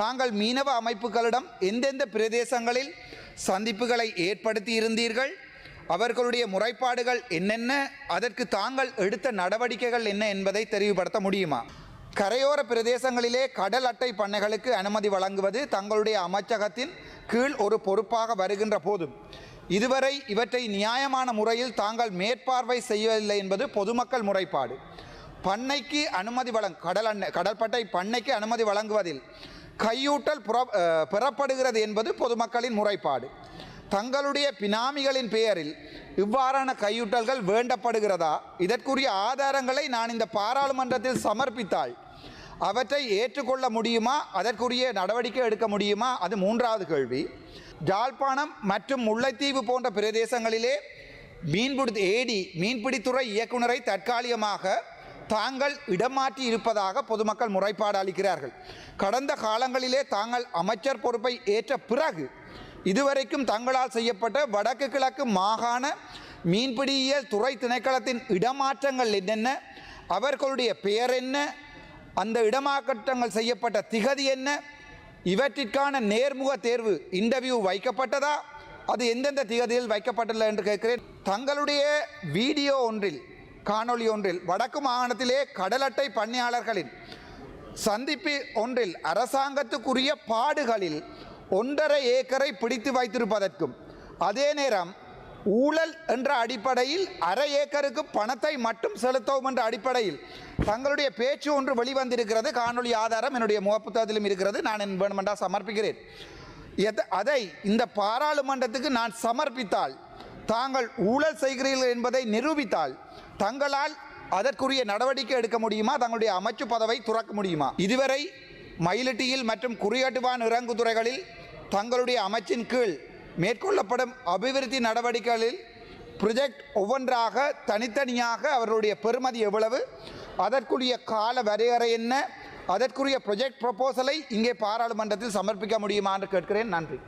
தாங்கள் மீனவ அமைப்புகளிடம் எந்தெந்த பிரதேசங்களில் சந்திப்புகளை ஏற்படுத்தி இருந்தீர்கள்? அவர்களுடைய முறைப்பாடுகள் என்னென்ன? அதற்கு தாங்கள் எடுத்த நடவடிக்கைகள் என்ன என்பதை தெரிவுபடுத்த முடியுமா? கரையோர பிரதேசங்களிலே கடல் அட்டை பண்ணைகளுக்கு அனுமதி வழங்குவது தங்களுடைய அமைச்சகத்தின் கீழ் ஒரு பொறுப்பாக வருகின்ற போதும். இதுவரை இவற்றை நியாயமான முறையில் தாங்கள் மேற்பார்வை செய்யவில்லை என்பது பொதுமக்கள் முறைப்பாடு. பண்ணைக்கு அனுமதி வழங் கடல் அன்னை கடற்பட்டை பண்ணைக்கு அனுமதி வழங்குவதில் கையூட்டல் புற பெறப்படுகிறது என்பது பொதுமக்களின் முறைப்பாடு. தங்களுடைய பினாமிகளின் பெயரில் இவ்வாறான கையூட்டல்கள் வேண்டப்படுகிறதா? இதற்குரிய ஆதாரங்களை நான் இந்த பாராளுமன்றத்தில் சமர்ப்பித்தால் அவற்றை ஏற்றுக்கொள்ள முடியுமா? அதற்குரிய நடவடிக்கை எடுக்க முடியுமா? அது மூன்றாவது கேள்வி. ஜாழ்ப்பாணம் மற்றும் முல்லைத்தீவு போன்ற பிரதேசங்களிலே மீன்பிடி ஏடி மீன்பிடித்துறை இயக்குனரை தற்காலிகமாக தாங்கள் இடமாற்றி இருப்பதாக பொதுமக்கள் முறைப்பாடு அளிக்கிறார்கள். கடந்த காலங்களிலே தாங்கள் அமைச்சர் பொறுப்பை ஏற்ற பிறகு இதுவரைக்கும் தங்களால் செய்யப்பட்ட வடக்கு கிழக்கு மாகாண மீன்பிடியியல் துறை திணைக்களத்தின் இடமாற்றங்கள் என்னென்ன அவர்களுடைய பெயர் என்ன அந்த இடமாற்றங்கள் செய்யப்பட்ட திகதி என்ன இவற்றிற்கான நேர்முக தேர்வு இன்டர்வியூ வைக்கப்பட்டதா அது எந்தெந்த திகதியில் வைக்கப்பட்டுள்ள என்று கேட்கிறேன். தங்களுடைய வீடியோ ஒன்றில் காணொளி ஒன்றில் வடக்கு மாகாணத்திலே கடல் அட்டை சந்திப்பு ஒன்றில் அரசாங்கத்துக்குரிய பாடுகளில் ஒன்றரை ஏக்கரை பிடித்து வைத்திருப்பதற்கும் அதே நேரம் ஊழல் என்ற அடிப்படையில் அரை ஏக்கருக்கு பணத்தை மட்டும் செலுத்தவும் என்ற அடிப்படையில் தங்களுடைய பேச்சு ஒன்று வெளிவந்திருக்கிறது. காணொளி ஆதாரம் என்னுடைய முகப்புத்தகத்திலும் இருக்கிறது. நான் என் வேணுமென்றா சமர்ப்பிக்கிறேன். எத- அதை இந்த பாராளுமன்றத்துக்கு நான் சமர்ப்பித்தால் தாங்கள் ஊழல் செய்கிறீர்கள் என்பதை நிரூபித்தால் தங்களால் அதற்குரிய நடவடிக்கை எடுக்க முடியுமா? தங்களுடைய அமைச்சு பதவை துறக்க முடியுமா? இதுவரை மயிலிட்டியில் மற்றும் குறியாட்டுவான் இறங்குதுறைகளில் தங்களுடைய அமைச்சின் கீழ் மேற்கொள்ளப்படும் அபிவிருத்தி நடவடிக்கைகளில் ப்ரொஜெக்ட் ஒவ்வொன்றாக தனித்தனியாக அவர்களுடைய பெறுமதி எவ்வளவு? அதற்குரிய கால வரையறை என்ன? அதற்குரிய ப்ரொஜெக்ட் ப்ரொபோசலை இங்கே பாராளுமன்றத்தில் சமர்ப்பிக்க முடியுமா என்று கேட்கிறேன். நன்றி.